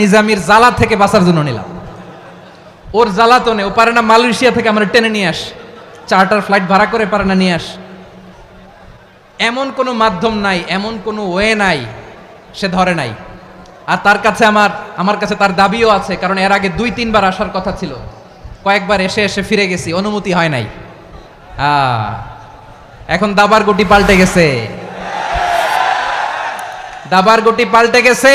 নিজামির জ্বালা থেকে বাঁচার জন্য নিলাম। ওর জ্বালাতনে ও পারে না মালয়েশিয়া থেকে আমরা টেনে নিয়ে আস। চার্টার ফ্লাইট ভাড়া করে পারে না নিয়ে আস। এমন কোনো মাধ্যম নাই, এমন কোনো ওয়ে নাই, সে ধরে নাই। আর তার কাছে আমার আমার কাছে তার দাবিও আছে, কারণ এর আগে দুই, তিনবার আসার কথা ছিল। কয়েকবার এসে এসে ফিরে গেছি, অনুমতি হয় নাই। এখন দাবার গুটি পাল্টে গেছে। দাবার গুটি পাল্টে গেছে।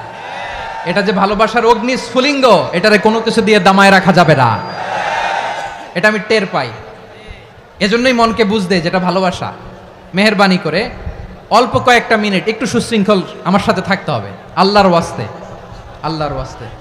এটা যে ভালোবাসার অগ্নি স্ফুলিঙ্গ, এটারে কোনো কিছু দিয়ে দামায় রাখা যাবে না। এটা আমি টের পাই। এজন্যই মনকে বুঝতে যেটা ভালোবাসা। মেহরবানি করে অল্প কয়েকটা মিনিট একটু সুশৃঙ্খল আমার সাথে থাকতে হবে। আল্লাহর ওয়াস্তে আল্লাহর ওয়াস্তে।